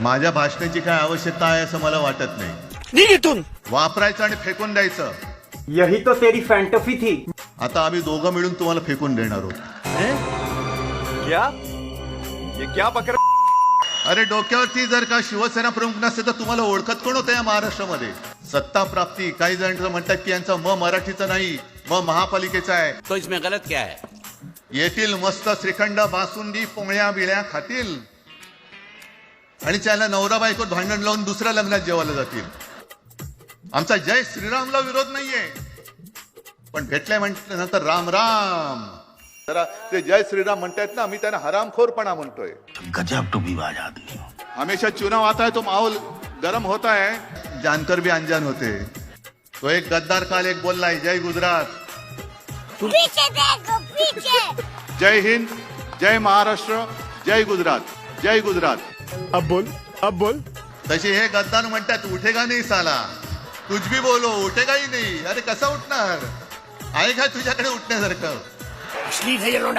माझ्या भाषणाची काय आवश्यकता आहे असं मला वाटत नाही. वापरायचं आणि फेकून द्यायचं. यही तो तेरी फैंटसी थी. आता आम्ही दोघं मिळून तुम्हाला फेकून देणार आहोत. क्या? ये क्या बकर अरे डोक्यावरती जर का शिवसेना प्रमुख नसते तर तुम्हाला ओळखत कोण होतं या महाराष्ट्रामध्ये? सत्ता प्राप्ती काही जण म्हणतात की यांचा म मराठीचा नाही म महापालिकेचा आहे. तो इसमें गलत क्या है? येथील मस्त श्रीखंड बासुंदी पोळ्या बिळ्या खातील. आणि त्याला नवरा बायकोत भांडण लावून दुसऱ्या लग्नात जेवायला जातील. आमचा जय श्रीरामला विरोध नाहीये. पण भेटलाय म्हटल्यानंतर राम राम. जरा ते जय श्रीराम म्हणतायत ना मी त्यांना हरामखोरपणा म्हणतोय. गजब आदमी हो. हमेशा चुनाव आता है तो माहौल गरम होता है जानकर भी अनजान होते. तो एक गद्दार काल एक बोललाय जय गुजरात. पीछे देखो पीछे। जय हिंद जय महाराष्ट्र जय गुजरात जय गुजरात. अब बोल अब बोल। तसे हे गद्दार म्हणतात उठेगा नाही साला. कुछ भी बोलो उठेगा ही नाही. अरे कसा उठणार? आहे का तुझ्याकडे उठण्यासारखं? है